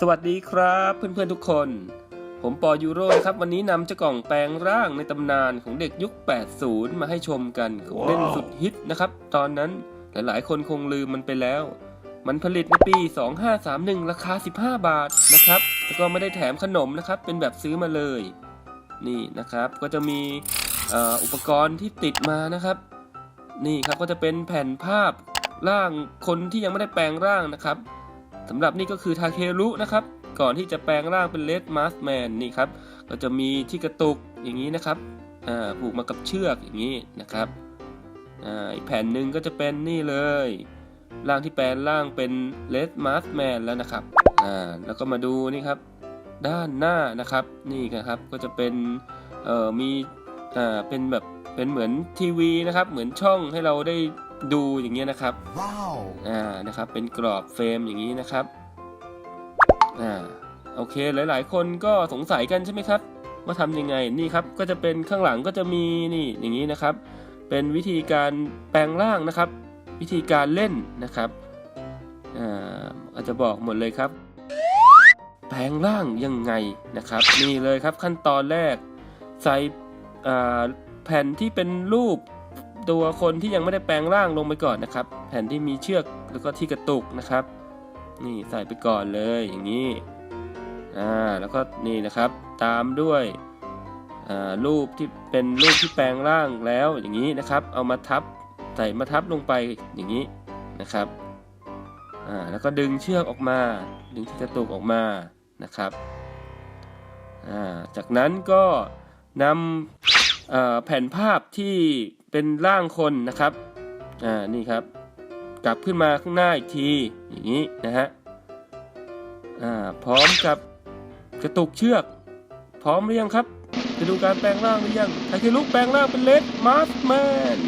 สวัสดีครับเพื่อนๆทุกคน ผมปอยูโรนะครับ วันนี้นำเจ้ากล่องแปลงร่างในตำนานของเด็กยุค 80 มาให้ชมกันของเล่นสุดฮิตนะครับ ตอนนั้นหลายๆ คนคงลืมมันไปแล้ว มันผลิตในปี 2531 ราคา 15 บาทนะครับ แล้วก็ไม่ได้แถมขนมนะครับ เป็นแบบซื้อมาเลย นี่นะครับ ก็จะมีอุปกรณ์ที่ติดมานะครับ นี่ครับก็จะเป็นแผ่นภาพร่างคนที่ยังไม่ได้แปลงร่างนะครับ สำหรับนี่ก็คือทาเครุนะครับ ก่อนที่จะแปลงร่างเป็นเลดมาสแมนนี่ครับ ก็จะมีที่กระตุกอย่างนี้นะครับผูกมากับเชือกอย่างนี้นะครับออีกแผ่นหนึ่งก็จะเป็นนี่เลย ร่างที่แปลงร่างเป็นเลดมาสแมนแล้วนะครับแล้วก็มาดูนี่ครับ ด้านหน้านะครับ นี่นะครับก็จะเป็นมีเป็นแบบเป็นเหมือนทีวีนะครับ เหมือนช่องให้เราได้ ดูอย่างเงี้ยนะครับ Wow. อ่านะครับเป็นกรอบเฟรมอย่างนี้นะครับอ่าโอเคหลาย ๆ คนก็สงสัยกันใช่ไหมครับ ว่าทำยังไงนี่ครับก็จะเป็นข้างหลังก็จะมีนี่อย่างนี้นะครับ เป็นวิธีการแปลงร่างนะครับ วิธีการเล่นนะครับอ่าอาจจะบอกหมดเลยครับ แปลงร่างยังไงนะครับนี่เลยครับขั้นตอนแรกใส่อ่าแผ่นที่เป็นรูป ตัวคนที่ยังไม่ได้แปลงร่างลงไปก่อนนะครับ แผ่นที่มีเชือกแล้วก็ที่กระตุกนะครับ นี่ใส่ไปก่อนเลยอย่างนี้อ่าแล้วก็นี่นะครับ ตามด้วยอ่ารูปที่เป็นรูปที่แปลงร่างแล้วอย่างนี้นะครับ เอามาทับใส่มาทับลงไปอย่างนี้นะครับอ่าแล้วก็ดึงเชือกออกมา ดึงที่กระตุกออกมานะครับอ่าจากนั้นก็นำอ่อแผ่นภาพที่ เป็นร่างคนนะครับ อ่า นี่ครับ กลับขึ้นมาข้างหน้าอีกที อย่างนี้นะฮะ อ่า พร้อมกับกระตุกเชือก พร้อมหรือยังครับ จะดูการแปลงร่างหรือยังไทคิลุกแปลงร่างเป็นเลดมาสแมน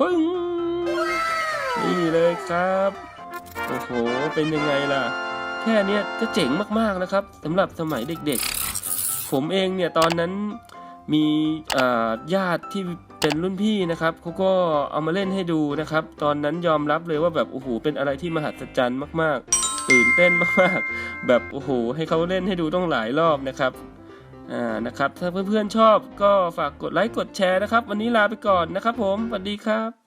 ปึ้ง นี่เลยครับ โอ้โห เป็นยังไงล่ะ แค่เนี้ยก็เจ๋งมากๆนะครับสำหรับสมัยเด็กๆ ผมเองเนี่ยตอนนั้น มีญาติที่เป็นรุ่นพี่นะครับเขาก็เอามาเล่นให้ดูนะครับ ตอนนั้นยอมรับเลยว่าแบบโอ้โหเป็นอะไรที่มหัศจรรย์มากๆ ตื่นเต้นมากๆ แบบโอ้โหให้เขาเล่นให้ดูต้องหลายรอบนะครับอ่านะครับถ้าเพื่อนๆชอบก็ฝากกดไลค์กดแชร์นะครับ วันนี้ลาไปก่อนนะครับผมสวัสดีครับ